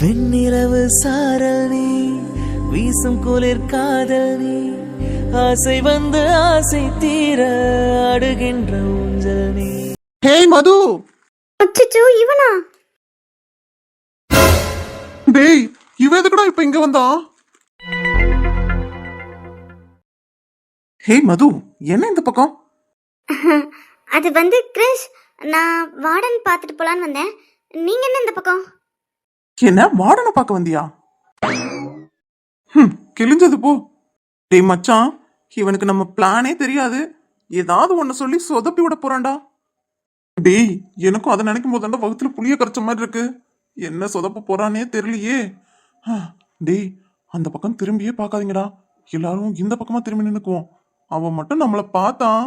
வெண்ணிலவு சாரல் நீ வீசும் குளிர் காதல் நீ ஆசை வந்து ஆசை தீர அடுகின்ற ஊஞ்சல் நீ. ஹேய் மது! அச்சச்சோ இவனா? டேய் இவ எதுக்குடா இப்ப இங்க வந்தான் ஹேய் மது என்ன இந்த பக்கம்? அது வந்து கிரிஷ் நான் வார்டன் பார்த்துட்டு போலான்னு வந்தேன். நீங்க என்ன இந்த பக்கம்? என்ன வார்டனை பார்க்க வந்தியா? ஹம், கிழிஞ்சது போ. டேய் மச்சான் இவனுக்கு நம்ம பிளானே தெரியாது. ஏதாவது ஒன்று சொல்லி சொதப்பி விட போறான்டா. டேய் எனக்கும் அதை நினைக்கும் போது அந்த வகுத்துல புளிய கரைச்ச மாதிரி இருக்கு. என்ன சொதப்ப போறானே தெரியலையே. டேய் அந்த பக்கம் திரும்பியே பார்க்காதீங்கடா. எல்லாரும் இந்த பக்கமா திரும்பி நின்னுக்குவோம். அவன் மட்டும் நம்மளை பார்த்தான்.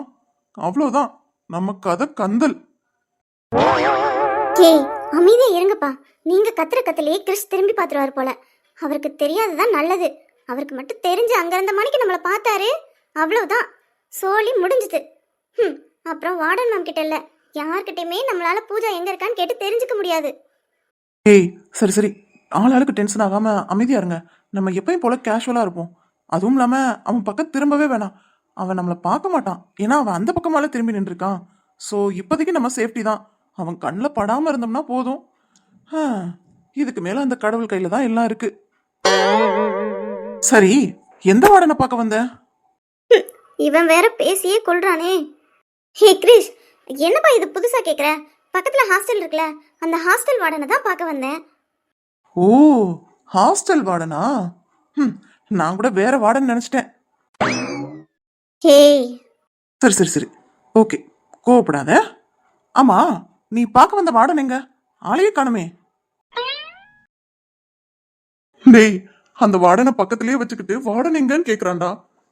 அவ்வளவுதான். நம்ம கதை கந்தல். அமைதியா இருங்கப்பா. நீங்க கத்துற கத்துலயே கிறிஸ் திரும்பி பார்த்துருவாரு போல. அவருக்கு தெரியாததான் நல்லது. அவருக்கு மட்டும் தெரிஞ்சு அங்க இருந்த மணிக்கு நம்மள பார்த்தாரு. அவ்வளவுதான். சோலி முடிஞ்சுது. ஹம், அப்புறம் வார்டன் மேம் கிட்ட இல்ல. யார்கிட்டயுமே நம்மளால பூஜா எங்க இருக்கான்னு கேட்டு தெரிஞ்சுக்க முடியாது. ஏய் சரி சரி. ஆள் ஆளுக்கு டென்ஷன் ஆகாம அமைதியா இருங்க. நம்ம எப்பயும் போல கேஷுவலா இருப்போம். அதுவும் இல்லாம அவன் பக்கம் திரும்பவே வேணாம். அவன் நம்மளை பார்க்க மாட்டான். ஏன்னா அவன் அந்த பக்கமால திரும்பி நின்றுருக்கான். ஸோ இப்போதைக்கு நம்ம சேஃப்டி தான். அவன் கண்ணில் படாம இருந்தோம்னா போதும். இதுக்கு மேல அந்த கடவுள் கையில தான் எல்லாம் இருக்கு. சரி எந்த வார்டனை பார்க்க வந்த? இவன் வேற பேசியே கொள்றானே ஹே கிரிஷ் என்னப்பா இது புதுசா கேக்குற? பக்கத்துல ஹாஸ்டல் இருக்குல்ல அந்த ஹாஸ்டல் வார்டனை தான் பார்க்க வந்தேன். ஓ ஹாஸ்டல் வார்டனா நான் கூட வேற வார்டன் நினைச்சிட்டேன். ஹேய் சரி சரி சரி. ஓகே கோவப்படாத. ஆமா நீ பார்க்க வந்த வார்டன் எங்க? ஆளையே காணுமே. டேய் அந்த வார்டனை பக்கத்திலேயே வச்சுக்கிட்டு வார்டன் எங்கன்னு கேக்குறான்டா.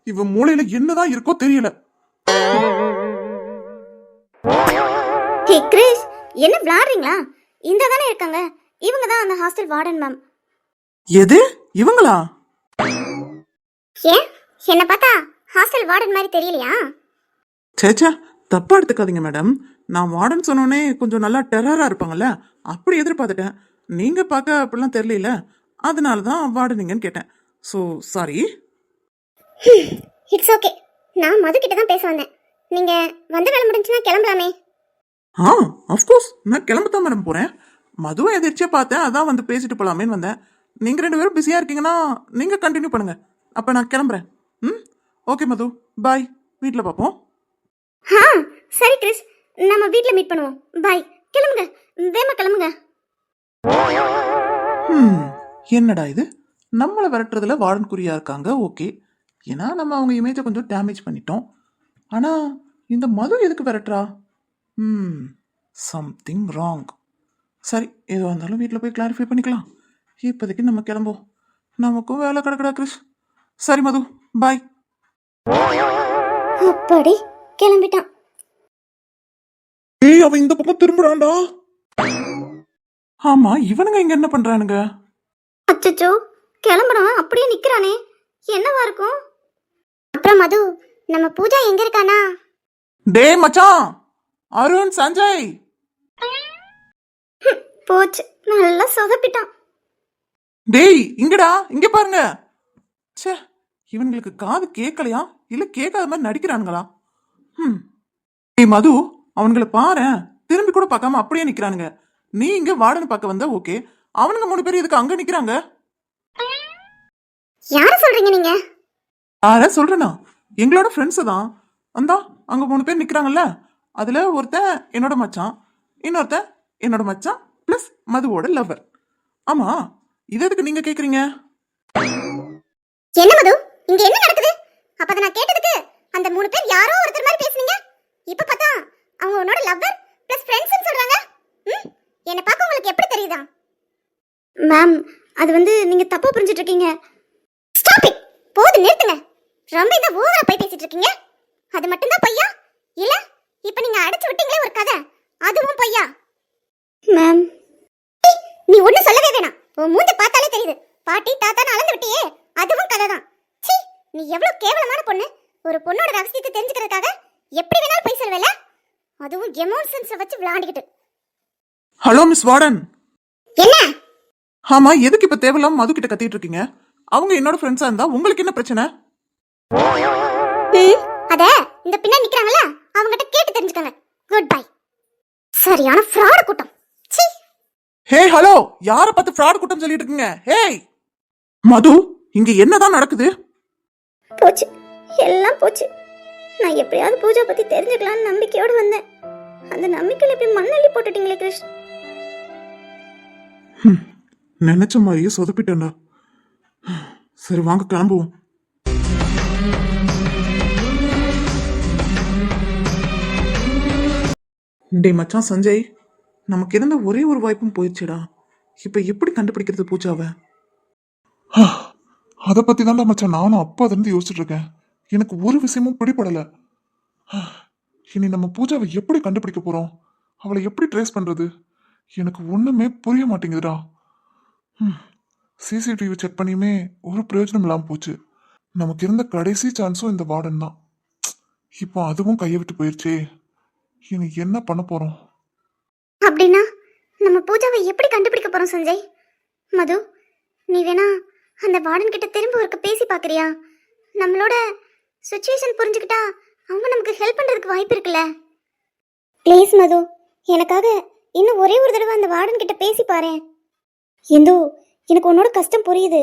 இவன் மூளையில என்னதான் இருக்கோ தெரியல. ஹே கிரிஷ் என்ன விளாடுறீங்களா? இந்த தானே இருக்காங்க. இவங்க தான் அந்த ஹாஸ்டல் வார்டன் மேம் எது? இவங்களா? ஏன்? என்ன பார்த்தா ஹாஸ்டல் வார்டன் மாதிரி தெரியலையா? சேச்சா தப்பா எடுத்துக்காதீங்க மேடம் நான் வார்டன் சொன்னோனே கொஞ்சம் நல்லா டெரரா இருப்பாங்கல்ல அப்படி எதிர்பார்த்துட்டேன். நீங்க பார்க்க அப்படிலாம் தெரியல அதனால தான் வார்டனிங்கன்னு கேட்டேன். ஸோ சாரி இட்ஸ் ஓகே நான் மது கிட்ட தான் பேச வந்தேன். நீங்க வந்த வேலை முடிஞ்சுன்னா கிளம்பலாமே. ஆ அஃப்கோர்ஸ் நான் கிளம்பத்தான் மேடம் போகிறேன் மதுவை எதிர்ச்சியா பார்த்தேன் அதான் வந்து பேசிட்டு போகலாமேன்னு வந்தேன். நீங்கள் ரெண்டு பேரும் பிஸியாக இருக்கீங்கன்னா நீங்கள் கண்டினியூ பண்ணுங்க. அப்போ நான் கிளம்புறேன். ம்? ஓகே மது. பாய் வீட்டில் பார்ப்போம். ஆ சரி கிரிஷ். நம்ம வீட்ல மீட் பண்ணுவோம். பாய் கிளம்புங்க. வேமா கிளம்புங்க. என்னடா இது? நம்மளை விரட்டுறதுல வார்டன் குறியா இருக்காங்க. ஓகே. ஏன்னா நம்ம அவங்க இமேஜை கொஞ்சம் டேமேஜ் பண்ணிட்டோம். ஆனால் இந்த மது எதுக்கு விரட்டுறா? ம் சம்திங் ராங் சரி எதுவாக இருந்தாலும் வீட்டில் போய் கிளாரிஃபை பண்ணிக்கலாம். இப்போதைக்கு நம்ம கிளம்புவோம். நமக்கும் வேலை கிடக்குடா கிறிஸ் சரி மது. பாய் அப்படி. கிளம்பிட்டான். ஏய் அவன் இந்த பக்கம் திரும்புறான்டா. ஆமா இவனுங்க இங்க என்ன பண்றானுங்க? அச்சச்சோ கிளம்புனவன் அப்படியே நிக்கிறானே. என்னவா இருக்கும்? அப்புறம் மது நம்ம பூஜா எங்க இருக்கானா? டேய் மச்சான்! அருண் சஞ்சய்! போச்சு. நல்லா சொதப்பிட்டான். டேய் இங்கடா இங்க பாருங்க. ச்சே இவனுங்களுக்கு காது கேட்கலையா? இல்ல கேட்காத மாதிரி நடிக்கிறானுங்களா? ம். டேய் மது அவனுங்கள பாரேன் திரும்பி கூட பார்க்காம அப்படியே நிக்கிறானுங்க. நீ இங்க வார்டன் பார்க்க வந்தா ஓகே. அவனுங்க மூணு பேர் இதுக்கு அங்க நிக்கிறாங்க? யார சொல்றீங்க நீங்க? யார சொல்றேனா? எங்களோட ஃப்ரெண்ட்ஸ் தான். அந்தா அங்க மூணு பேர் நிக்கிறாங்கல்ல? அதுல ஒருத்தன் என்னோட மச்சான் இன்னொருத்தன் என்னோட மச்சான் ப்ளஸ் மதுவோட லவர் ஆமா இது எதுக்கு நீங்க கேக்குறீங்க? என்ன மது? இங்க என்ன நடக்குது? அப்ப நான் கேட்டதுக்கு அந்த மூணு பேர் யாரோ ஒருத்தர் மாதிரி பேசுனீங்க? இப்ப பார்த்தா அவங்க உன்னோட லவ்வர் பிளஸ் ஃப்ரெண்ட்ஸ்னு சொல்றாங்க. ம்? என்ன பார்க்க உங்களுக்கு எப்படி தெரியுதா? மேம் அது வந்து நீங்க தப்பா புரிஞ்சிட்டு இருக்கீங்க ஸ்டாப் இட் போது நிறுத்துங்க. ரொம்ப இந்த ஓவரா போய் பேசிட்டு இருக்கீங்க அது மட்டும் தான் பொய்யா? இல்ல இப்ப நீங்க அடிச்சு விட்டீங்களே ஒரு கதை. அதுவும் பொய்யா? மேம் நீ ஒண்ணு சொல்லவே வேணாம். உன் மூஞ்ச பார்த்தாலே தெரியுது. பாட்டி தாத்தான்னு அளந்து விட்டியே. அதுவும் கதை தான் நீ எவ்வளவு கேவலமான பொண்ணு. ஒரு பொண்ணோட ரகசியத்தை தெரிஞ்சுக்கிறதுக்காக எப்படி வேணாலும் போய் சொல்வேல அதுவும் எமோஷன்ஸை வச்சு விளையாடிக்கிட்டு ஹலோ மிஸ் வார்டன் என்ன? ஆமா எதுக்கு இப்ப தேவையில்லாம மது கிட்ட கத்திட்டு இருக்கீங்க? அவங்க என்னோட ஃப்ரெண்ட்ஸா இருந்தா உங்களுக்கு என்ன பிரச்சனை? ம், அத இந்த பின்னாடி நிக்கிறாங்கல்ல அவங்ககிட்ட கேட்டு தெரிஞ்சுக்கங்க. குட் பை சரியான ஃப்ராட் கூட்டம். சீ ஹே ஹலோ யார பார்த்து ஃப்ராட் கூட்டம் சொல்லிட்டு இருக்கீங்க? ஹேய் மது இங்க என்னதான் நடக்குது? போச்சு. எல்லாம் போச்சு. நான் எப்படியாவது பூஜா பத்தி தெரிஞ்சுக்கலாம்னு நம்பிக்கையோடு வந்தேன். அந்த நம்பிக்கையில இப்படி மண்ணள்ளி போட்டுட்டீங்களே கிருஷ் நினைச்ச மாதிரியே சொதப்பிட்டேன்டா. சரி வாங்க கிளம்புவோம். டேய் மச்சான் சஞ்சய் நமக்கு இருந்த ஒரே ஒரு வாய்ப்பும் போயிடுச்சுடா. இப்ப எப்படி கண்டுபிடிக்கிறது பூஜாவை? அதை பத்தி தான்டா மச்சான் நானும் அப்பா இருந்து யோசிச்சுட்டு இருக்கேன். எனக்கு ஒரு விஷயமும் பிடிபடல. இனி நம்ம பூஜாவை எப்படி கண்டுபிடிக்க போறோம்? அவளை எப்படி ட்ரேஸ் பண்றது? எனக்கு ஒண்ணுமே புரிய மாட்டேங்குதுடா. சிசிடிவி செக் பண்ணியுமே ஒரு பிரயோஜனம் இல்லாமல் போச்சு. நமக்கு இருந்த கடைசி சான்ஸும் இந்த வார்டன் தான். இப்போ அதுவும் கையை விட்டு போயிடுச்சே இனி என்ன பண்ண போறோம்? அப்படின்னா நம்ம பூஜாவை எப்படி கண்டுபிடிக்க போறோம் சஞ்சய்? மது நீ வேணா அந்த வார்டன் கிட்ட திரும்ப ஒருக்க பேசி பாக்குறியா? நம்மளோட சுச்சுவேஷன் புரிஞ்சுக்கிட்டா அவங்க நமக்கு ஹெல்ப் பண்ணுறதுக்கு வாய்ப்பு இருக்குல்ல? ப்ளீஸ் மது. எனக்காக இன்னும் ஒரே ஒரு தடவை அந்த வார்டன் கிட்ட பேசி பாரு இந்து எனக்கு உன்னோட கஷ்டம் புரியுது.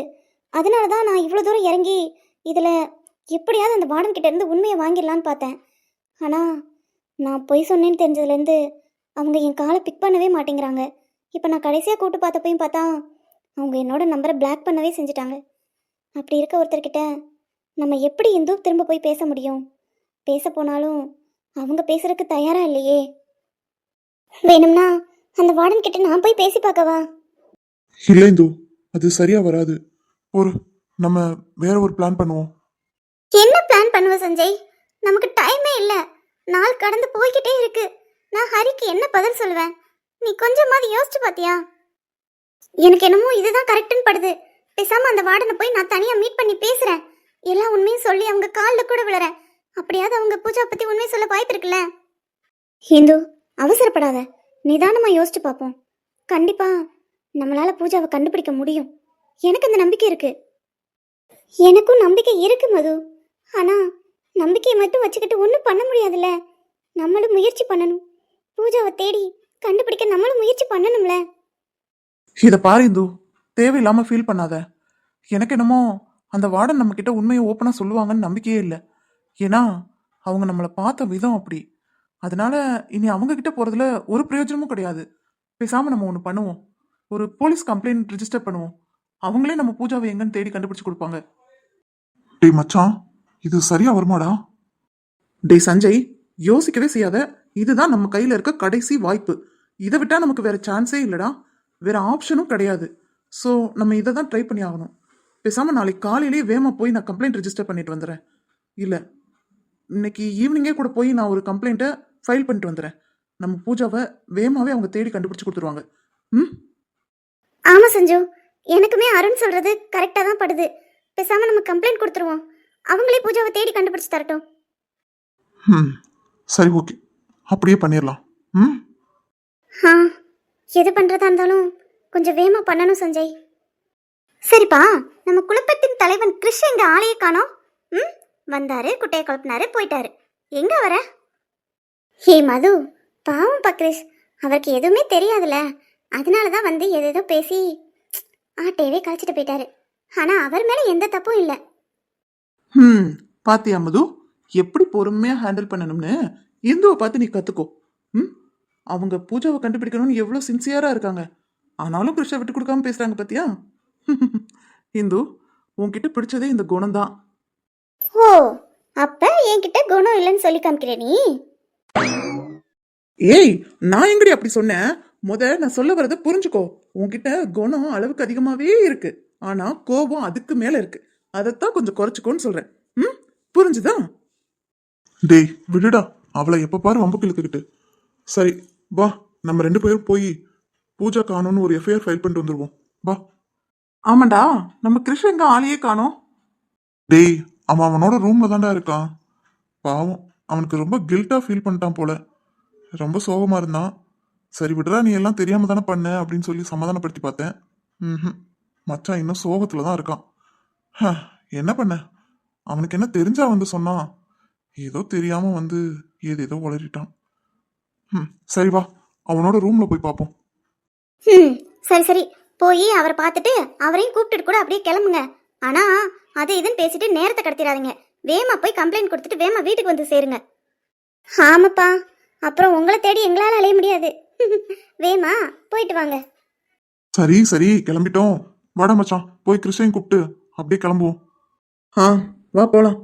அதனால தான் நான் இவ்வளோ தூரம் இறங்கி இதில் எப்படியாவது அந்த வார்டன் கிட்ட இருந்து உண்மையை வாங்கிடலான்னு பார்த்தேன். ஆனால் நான் பொய் சொன்னேன்னு தெரிஞ்சதுலேருந்து அவங்க என் காலை பிக் பண்ணவே மாட்டேங்கிறாங்க. இப்போ நான் கடைசியாக கூட்டு பார்த்தப்பையும் பார்த்தா அவங்க என்னோட நம்பரை பிளாக் பண்ணவே செஞ்சுட்டாங்க. அப்படி இருக்க ஒருத்தர்கிட்ட நம்ம எப்படி இந்து திரும்ப போய் பேச முடியும்? பேச போனாலும் அவங்க பேசுறதுக்கு தயாரா இல்லையே. வேணும்னா அந்த வார்டன் கிட்ட நான் போய் பேசி பார்க்கவா? இல்லை இந்து அது சரியா வராது. ஒரு நம்ம வேற ஒரு பிளான் பண்ணுவோம். என்ன பிளான் பண்ணுவ சஞ்சய்? நமக்கு டைமே இல்ல. நாள் கடந்து போய்கிட்டே இருக்கு. நான் ஹரிக்கு என்ன பதில் சொல்லுவேன்? நீ கொஞ்சமாவது யோசிச்சு பாத்தியா? எனக்கு என்னமோ இதுதான் கரெக்ட்னு படுது. பேசாம அந்த வார்டனை போய் நான் தனியா மீட் பண்ணி பேசுறேன். எல்லா உண்மையும் சொல்லி அவங்க காலில் கூட விழுறேன் அப்படியாவது அவங்க பூஜா பத்தி உண்மையை சொல்ல வாய்ப்பு இருக்குல்ல? ஹிந்து அவசரப்படாத. நிதானமா யோசிச்சு பார்ப்போம். கண்டிப்பா நம்மளால பூஜாவை கண்டுபிடிக்க முடியும். எனக்கு அந்த நம்பிக்கை இருக்கு. எனக்கும் நம்பிக்கை இருக்கு மது. ஆனா நம்பிக்கையை மட்டும் வச்சுக்கிட்டு ஒன்றும் பண்ண முடியாதுல்ல. நம்மளும் முயற்சி பண்ணணும். பூஜாவை தேடி கண்டுபிடிக்க நம்மளும் முயற்சி பண்ணணும்ல. இத பாரு இந்து. தேவையில்லாம ஃபீல் பண்ணாத. எனக்கு என்னமோ அந்த வார்டன் நம்ம கிட்ட உண்மையை ஓப்பனா சொல்லுவாங்கன்னு நம்பிக்கையே இல்லை. ஏன்னா அவங்க நம்மளை பார்த்த விதம் அப்படி. அதனால இனி அவங்க கிட்ட போறதுல ஒரு பிரயோஜனமும் கிடையாது. பேசாம நம்ம ஒன்று பண்ணுவோம். ஒரு போலீஸ் கம்ப்ளைண்ட் ரிஜிஸ்டர் பண்ணுவோம். அவங்களே நம்ம பூஜாவை எங்கன்னு தேடி கண்டுபிடிச்சு கொடுப்பாங்க. டேய் மச்சான் இது சரியா வருமாடா? டேய் சஞ்சய் யோசிக்கவே செய்யாத. இதுதான் நம்ம கையில இருக்க கடைசி வாய்ப்பு. இதை விட்டா நமக்கு வேற சான்ஸே இல்லடா. வேற ஆப்ஷனும் கிடையாது. ஸோ நம்ம இதை தான் ட்ரை பண்ணி ஆகணும். பேசாம நாளைக்கு காலையிலேயே வேமா போய் நான் கம்ப்ளைண்ட் ரிஜிஸ்டர் பண்ணிட்டு வந்துடுறேன் இல்லை இன்னைக்கு ஈவினிங்கே கூட போய் நான் ஒரு கம்ப்ளைண்ட்டை ஃபைல் பண்ணிட்டு வந்துடுறேன் நம்ம பூஜாவை வேமாவே அவங்க தேடி கண்டுபிடிச்சு கொடுத்துருவாங்க. ம்? ஆமா சஞ்சு. எனக்குமே அருண் சொல்றது கரெக்டாக தான் படுது. பேசாம நம்ம கம்ப்ளைண்ட் கொடுத்துருவோம். அவங்களே பூஜாவை தேடி கண்டுபிடிச்சு தரட்டும். ம் சரி ஓகே அப்படியே பண்ணிடலாம் ம்? ஆ எது பண்றதா இருந்தாலும் கொஞ்சம் வேகமா பண்ணணும் சஞ்சய். சரிப்பா நம்ம குழப்பத்தின் தலைவன் கிறிஷ் எங்க ஆளையே காணோம். ம் வந்தாரு குட்டையை குழப்பினாரு போயிட்டாரு. எங்க வர? ஹே மது பாவம் பா அவருக்கு எதுவுமே தெரியாதுல்ல அதனால தான் வந்து எதேதோ பேசி ஆட்டையவே கழிச்சிட்டு போயிட்டாரு. ஆனா அவர் மேல எந்த தப்பும் இல்லை. ம் பாத்தியா மது? எப்படி பொறுமையா ஹேண்டில் பண்ணணும்னு இந்துவை பார்த்து நீ கத்துக்கோ. ம் அவங்க பூஜாவை கண்டுபிடிக்கணும்னு எவ்வளோ சின்சியரா இருக்காங்க. ஆனாலும் கிருஷ்ணா விட்டு கொடுக்காம பேசுறாங்க பாத்தியா? இந்து உன்கிட்ட பிடிச்சதே இந்த குணம்தான். ஓ அப்ப என்கிட்ட குணம் இல்லைன்னு சொல்லி காமிக்கிற நீ? ஏய் நான் எங்கடி அப்படி சொன்னேன்? முத நான் சொல்ல வரத புரிஞ்சுக்கோ. உன்கிட்ட குணம் அளவுக்கு அதிகமாவே இருக்கு. ஆனா கோபம் அதுக்கு மேல இருக்கு. அதைத்தான் கொஞ்சம் குறைச்சுக்கோன்னு சொல்றேன். ம்? புரிஞ்சுதா? டேய் விடுடா. அவளை எப்ப பாரு வம்புக்கு இழுத்துக்கிட்டு சரி வா. நம்ம ரெண்டு பேரும் போய் பூஜா காணோம்னு ஒரு எஃப்ஐஆர் ஃபைல் பண்ணிட்டு வந்துருவோம். வா. ஆமாண்டா நம்ம கிருஷ்ண எங்க ஆளையே காணோம். டேய் அவன் அவனோட ரூம்ல தான்டா இருக்கான். பாவம் அவனுக்கு ரொம்ப கில்ட்டா ஃபீல் பண்ணிட்டான் போல. ரொம்ப சோகமா இருந்தான். சரி விடுறா நீ எல்லாம் தெரியாம தானே பண்ண அப்படின்னு சொல்லி சமாதானப்படுத்தி பார்த்தேன். ம்ஹும். மச்சான் இன்னும் சோகத்துல தான் இருக்கான். ஹ, என்ன பண்ண? அவனுக்கு என்ன தெரிஞ்சா வந்து சொன்னான். ஏதோ தெரியாம வந்து ஏதேதோ உளறிட்டான். ம் சரி வா அவனோட ரூம்ல போய் பார்ப்போம். ம் சரி சரி. போய் அவரை பார்த்துட்டு அவரையும் கூப்பிட்டுட்டு கூட அப்படியே கிளம்புங்க. ஆனா அது இதுன்னு பேசிட்டு நேரத்தை கடத்திடாதீங்க. வேமா போய் கம்ப்ளைண்ட் கொடுத்துட்டு வேமா வீட்டுக்கு வந்து சேருங்க. ஆமாப்பா. அப்புறம் உங்களை தேடி எங்களால் அலைய முடியாது. வேமா போயிட்டு வாங்க. சரி சரி கிளம்பிட்டோம். வாடா மச்சான் போய் கிறிஸ்டைன் கூப்பிட்டு அப்படியே கிளம்புவோம். ஆ வா போலாம்.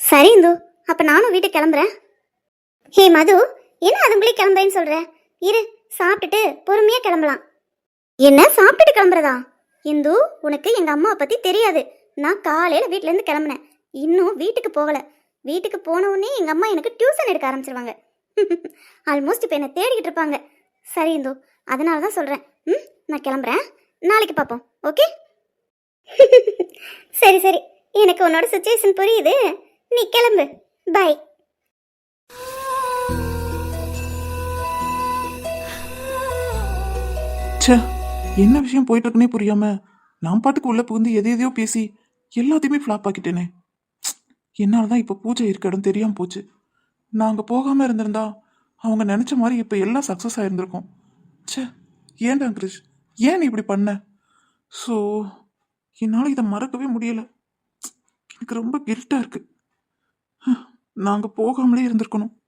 சரி இந்து. அப்ப நானும் வீட்டுக்கு கிளம்புறேன். ஹே மது என்ன அதுங்களே கிளம்புறேன்னு சொல்ற? இரு சாப்பிட்டுட்டு பொறுமையா கிளம்பலாம். என்ன சாப்பிட்டு கிளம்புறதா? இந்து உனக்கு எங்க அம்மாவை பத்தி தெரியாது. நான் காலையில வீட்ல இருந்து கிளம்புனேன். இன்னும் வீட்டுக்கு போகல. வீட்டுக்கு போன உடனே எங்க அம்மா எனக்கு டியூஷன் எடுக்க ஆரம்பிச்சிருவாங்க. ஆல்மோஸ்ட் இப்போ என்னை தேடிக்கிட்டு இருப்பாங்க. சரி இந்து அதனால தான் சொல்றேன். ம் நான் கிளம்புறேன். நாளைக்கு பார்ப்போம் ஓகே? சரி சரி. எனக்கு உன்னோட சுச்சுவேஷன் புரியுது. நீ கிளம்பு. பை ச்சே. என்ன விஷயம் போயிட்டு இருக்குன்னே புரியாம நான் பாட்டுக்கு உள்ள புகுந்து எதை எதையோ பேசி எல்லாத்தையுமே ஃப்ளாப் ஆக்கிட்டேனே. என்னால் தான் இப்போ பூஜை இருக்க இடம் தெரியாம போச்சு. நாங்கள் போகாமல் போகாம இருந்திருந்தா அவங்க நினைச்ச மாதிரி இப்ப எல்லாம் சக்சஸ் ஆயிருந்திருக்கும். ச்சே ஏன்டா கிரிஷ்? ஏன் நீ இப்படி பண்ண? ஸோ என்னால் இதை மறக்கவே முடியல. எனக்கு ரொம்ப கில்ட்டா இருக்கு. ஹ், போகாமலே இருந்திருக்கணும்.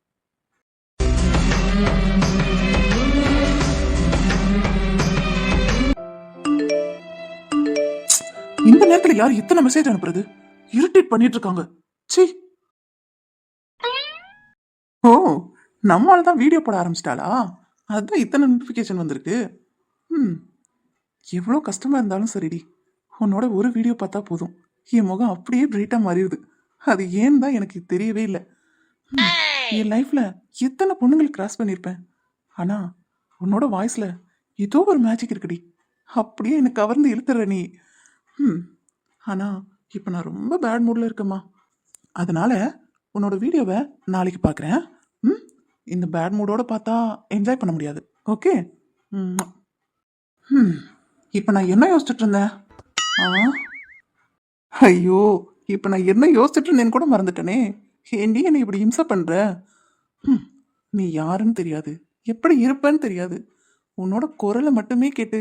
நேரத்துல யார் இத்தனை மெசேஜ் அனுப்புறது? இரிட்டேட் பண்ணிட்டு இருக்காங்க. ச்சீ. ஓ நம்மால தான் வீடியோ போட ஆரம்பிச்சிட்டாளா? அதுதான் இத்தனை நோட்டிஃபிகேஷன் வந்திருக்கு. ம். எவ்வளோ கஷ்டமா இருந்தாலும் சரிடி. உன்னோட ஒரு வீடியோ பார்த்தா போதும். என் முகம் அப்படியே பிரைட்டாக மாறிடுது. அது ஏன் தான் எனக்கு தெரியவே இல்லை. ம், என் லைஃப்ல எத்தனை பொண்ணுங்கள் கிராஸ் பண்ணியிருப்பேன் ஆனா உன்னோட வாய்ஸ்ல ஏதோ ஒரு மேஜிக் இருக்குடி. அப்படியே எனக்கு கவர்ந்து இழுத்துற நீ. ம். ஆனால் இப்போ நான் ரொம்ப பேட் மூடில் இருக்கேம்மா. அதனால் உன்னோட வீடியோவை நாளைக்கு பார்க்குறேன் ம்? இந்த பேட் மூடோடு பார்த்தா என்ஜாய் பண்ண முடியாது. ஓகே ம். ம். இப்போ நான் என்ன யோசிச்சுட்டு இருந்தேன்? ஆ? ஐயோ இப்போ நான் என்ன யோசிச்சுட்டு இருந்தேன்னு கூட மறந்துட்டேனே. ஏண்டி என்னை இப்படி இம்சை பண்ணுற ம். நீ யாருன்னு தெரியாது. எப்படி இருப்பேன்னு தெரியாது. உன்னோட குரலை மட்டுமே கேட்டு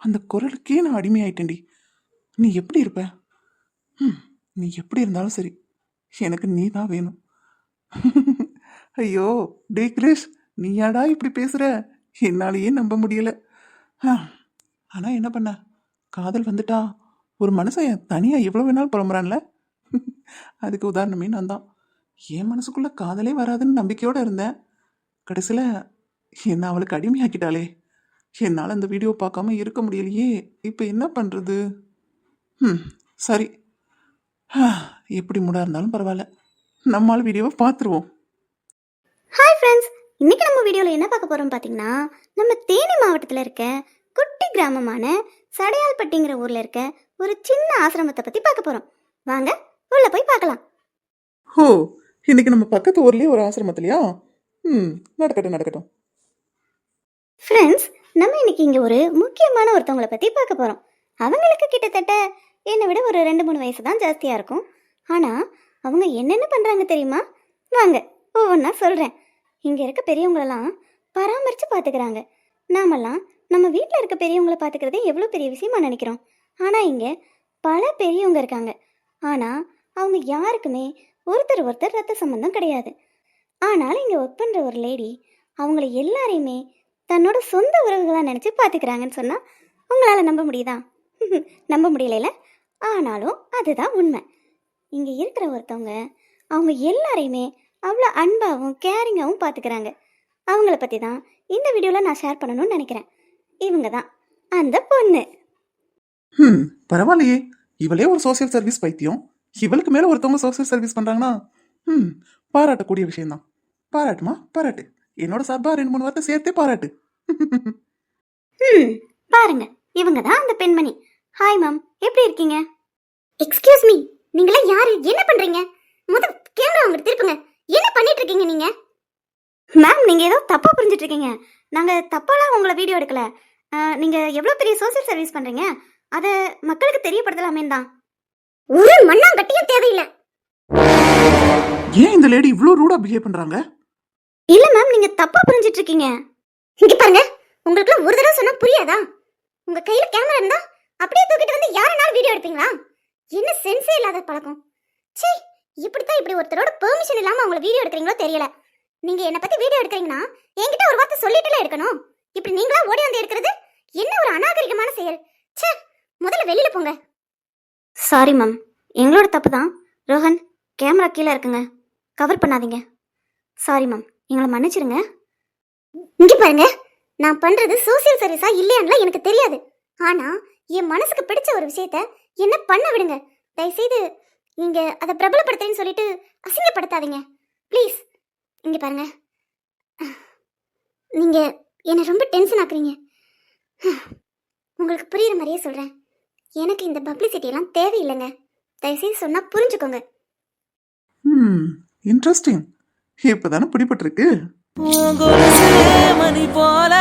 அந்த குரலுக்கே நான் அடிமையாயிட்டேன்டி. நீ எப்படி இருப்ப? ம், நீ எப்படி இருந்தாலும் சரி. எனக்கு நீ தான் வேணும். ஐயோ டே கிரேஷ் நீ யாடா இப்படி பேசுற? என்னாலேயே நம்ப முடியல. ஆ, ஆனா என்ன பண்ண? காதல் வந்துட்டா? ஒரு மனுஷன் தனியா எவ்வளவு வேணாலும் புலம்புறான்ல? அதுக்கு உதாரணமே நான் தான். என் மனசுக்குள்ள காதலே வராதுன்னு நம்பிக்கையோட இருந்தேன். கடைசியில் என்ன அவளுக்கு அடிமையாக்கிட்டாளே. என்னால் அந்த வீடியோ பார்க்காம இருக்க முடியலையே. இப்போ என்ன பண்ணுறது ம் சரி. எப்படி மூடா இருந்தாலும் பரவாயில்ல. நம்மால் வீடியோவை பார்த்துருவோம். ஹாய் ஃப்ரெண்ட்ஸ் இன்னைக்கு நம்ம வீடியோவில் என்ன பார்க்க போறோம் பார்த்தீங்கன்னா நம்ம தேனி மாவட்டத்தில் இருக்க குட்டி கிராமமான சடையால்பட்டிங்கிற ஊரில் இருக்க ஒரு சின்ன ஆசிரமத்தை பற்றி பார்க்க போகிறோம் வாங்க உள்ள போய் பார்க்கலாம். ஓ இன்னைக்கு நம்ம பக்கத்து ஊர்லயே ஒரு ஆசிரமத்திலையா? ம் நடக்கட்டும் நடக்கட்டும். ஃப்ரெண்ட்ஸ் நம்ம இன்னைக்கு இங்கே ஒரு முக்கியமான ஒருத்தவங்களை பற்றி பார்க்க போகிறோம் அவங்களுக்கு கிட்டத்தட்ட என்னை விட ஒரு ரெண்டு மூணு வயசு தான் ஜாஸ்தியாக இருக்கும். ஆனால் அவங்க என்னென்ன பண்ணுறாங்க தெரியுமா? வாங்க ஒவ்வொன்றா சொல்கிறேன் இங்கே இருக்க பெரியவங்களெல்லாம் பராமரித்து பார்த்துக்கிறாங்க நாமெல்லாம் நம்ம வீட்டில் இருக்க பெரியவங்களை பார்த்துக்கிறதே எவ்வளோ பெரிய விஷயமா நினைக்கிறோம். ஆனால் இங்கே பல பெரியவங்க இருக்காங்க. ஆனால் அவங்க யாருக்குமே ஒருத்தர் ஒருத்தர் ரத்த சம்பந்தம் கிடையாது. ஆனால் இங்கே ஒர்க் பண்ணுற ஒரு லேடி அவங்கள எல்லாரையுமே தன்னோட சொந்த உறவுகளாக நினச்சி பார்த்துக்கிறாங்கன்னு சொன்னால் உங்களால் நம்ப முடியுதா? நம்ப முடியலைல. ஆனாலும் அதுதான் உண்மை. இங்கே இருக்கிற ஒருத்தவங்க அவங்க எல்லாரையுமே அவ்வளோ அன்பாகவும் கேரிங்காகவும் பார்த்துக்கிறாங்க அவங்கள பற்றி தான் இந்த வீடியோவில் நான் ஷேர் பண்ணணும்னு நினைக்கிறேன். இவங்க தான். அந்த பொண்ணு. ம் பரவாயில்லையே. இவளே ஒரு சோஷியல் சர்வீஸ் பைத்தியம். இவளுக்கு மேல ஒருத்தவங்க சோஷியல் சர்வீஸ் பண்றாங்கன்னா ம் பாராட்டக்கூடிய விஷயம்தான் பாராட்டுமா? பாராட்டு. என்னோட சார்பா ரெண்டு மூணு வார்த்தை சேர்த்தே பாராட்டு. ம் பாருங்க. இவங்க தான் அந்த பெண்மணி. ஹாய் மேம் எப்படி இருக்கீங்க? எக்ஸ்கியூஸ் மீ நீங்களாம் யாரு? என்ன பண்றீங்க? முத கேமரா உங்களுக்கு திருப்புங்க. என்ன பண்ணிட்டு இருக்கீங்க நீங்க? மேம் நீங்க ஏதோ தப்பா புரிஞ்சிட்டு இருக்கீங்க. நாங்க தப்பாலாம் உங்களை வீடியோ எடுக்கல. நீங்கள் எவ்வளோ பெரிய சோஷியல் சர்வீஸ் பண்ணுறீங்க அதை மக்களுக்கு தெரியப்படுத்தலாமே தான். ஒரு மண்ணாங்கட்டியும் தேவையில்லை. ஏன் இந்த லேடி இவ்ளோ ரூடா பிஹேவ் பண்றாங்க? இல்லை மேம் நீங்கள் தப்பாக புரிஞ்சிட்டு இருக்கீங்க. இங்க பாருங்க. உங்களுக்கு ஒரு தடவை சொன்னா புரியாதா? உங்க கையில கேமரா இருந்தா அப்படியே தூக்கிட்டு வந்து யாருனாலும் வீடியோ எடுப்பீங்களா? என்ன சென்ஸே இல்லாத பழக்கம். சே இப்படித்தான் இப்படி ஒருத்தரோட பெர்மிஷன் இல்லாம அவங்கள வீடியோ எடுக்கிறீங்களோ தெரியல. நீங்க என்ன பத்தி வீடியோ எடுக்கிறீங்கன்னா என்கிட்ட ஒரு வார்த்தை சொல்லிட்டுல எடுக்கணும். இப்படி நீங்களா ஓடி வந்து எடுக்கிறது என்ன ஒரு அநாகரிகமான செயல்? ச்சே முதல்ல வெளியில போங்க. சாரி மேம் எங்களோட தப்பு தான் ரோஹன் கேமரா கீழே இருக்குங்க. கவர் பண்ணாதீங்க. சாரி மேம் எங்களை மன்னிச்சிடுங்க இங்கே பாருங்க. நான் பண்றது சோசியல் சர்வீஸா இல்லையான்லாம் எனக்கு தெரியாது. ஆனா என் மனசுக்கு பிடிச்ச ஒரு விஷயத்த என்ன பண்ண விடுங்க. தயவுசெய்து நீங்க அதை பிரபலப்படுத்துறேன்னு சொல்லிட்டு அசிங்கப்படுத்தாதீங்க. ப்ளீஸ் இங்க பாருங்க. நீங்க என்னை ரொம்ப டென்ஷன் ஆக்குறீங்க. உங்களுக்கு புரியுற மாதிரியே சொல்றேன். எனக்கு இந்த பப்ளிசிட்டி எல்லாம் தேவையில்லைங்க. தயவுசெய்து சொன்னா புரிஞ்சுக்கோங்க. ம் இன்ட்ரெஸ்டிங் இப்பதானே பிடிபட்டிருக்கு? மணி போல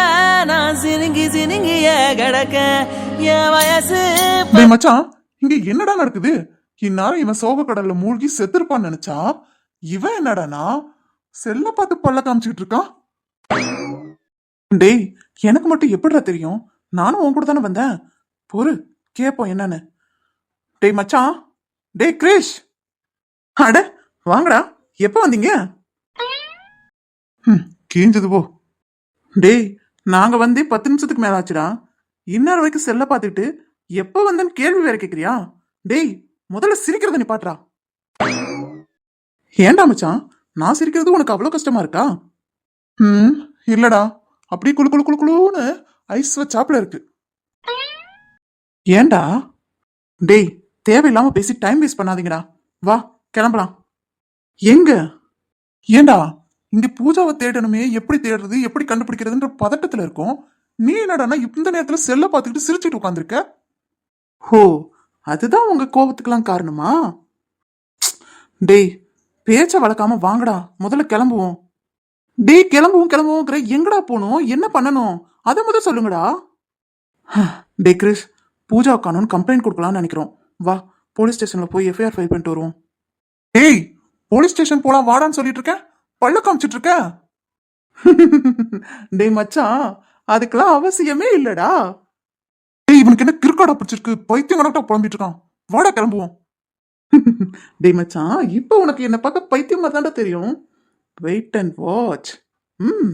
நான் சினுங்கி சினுங்கிய கிடக்க என் வயசு டேய் மச்சான் இங்க என்னடா நடக்குது? இந்நேரம் இவன் சோக கடல்ல மூழ்கி செத்துருப்பான்னு நினைச்சா இவன் என்னடானா? செல்ல பார்த்து பல்ல காமிச்சுக்கிட்டு இருக்கான். டேய் எனக்கு மட்டும் எப்படிடா தெரியும்? நானும் உன் கூட தானே வந்தேன். பொறு கேப்போம் என்னன்னு. டேய் மச்சான் டேய் கிரேஷ். அட வாங்கடா. எப்போ வந்தீங்க? கீஞ்சது போ. டேய் நாங்க வந்து பத்து நிமிஷத்துக்கு மேலே ஆச்சுடா இன்னொரு வரைக்கும் செல்ல பார்த்துக்கிட்டு எப்போ வந்தேன்னு கேள்வி வேற கேக்குறியா? டேய் முதல்ல சிரிக்கிறத நீ பாட்டுறா. ஏன்டா மச்சான்? நான் சிரிக்கிறது உனக்கு அவ்வளோ கஷ்டமா இருக்கா? ம் இல்லடா. அப்படியே குழு குழு குழு குழுன்னு ஐஸ் வச்சாப்புல இருக்கு. ஏன்டா? டேய் தேவையில்லாம பேசி டைம் வேஸ்ட் பண்ணாதீங்கடா. வா கிளம்பலாம். எங்க? ஏண்டா இங்க பூஜாவை தேடணுமே எப்படி தேடுறது எப்படி கண்டுபிடிக்கிறதுன்ற பதட்டத்துல இருக்கும். நீ என்னடானா இந்த நேரத்துல செல்ல பார்த்துக்கிட்டு சிரிச்சுட்டு உட்காந்துருக்க ஹோ அதுதான் உங்க கோபத்துக்கெல்லாம் காரணமா? டேய் பேச்ச வளர்க்காம வாங்கடா முதல்ல கிளம்புவோம். டேய் கிளம்புவோம் கிளம்புவோங்கிற எங்கடா போகணும் என்ன பண்ணணும்? அதை முதல் சொல்லுங்கடா. டே கிரிஷ் பூஜா காணும் கம்ப்ளைண்ட் கொடுக்கலாம்னு நினைக்கிறோம். வா போலீஸ் ஸ்டேஷன்ல போய் எஃப்ஐஆர் ஃபைல் பண்ணிட்டு வருவோம். டேய் போலீஸ் ஸ்டேஷன் போலாம் வாடான்னு சொல்லிட்டு இருக்கேன் பள்ள காமிச்சிட்டு இருக்க டேய் மச்சான் அதுக்கெல்லாம் அவசியமே இல்லடா. டேய் இவனுக்கு என்ன கிறுக்காடா பிடிச்சிருக்கு? பைத்தியம் கணக்கா புலம்பிட்டு இருக்கான் வாடா கிளம்புவோம். டேய் மச்சான் இப்போ உனக்கு என்ன பார்க்க பைத்தியமா தாண்டா தெரியும். வெயிட் அண்ட் வாட்ச் ம்.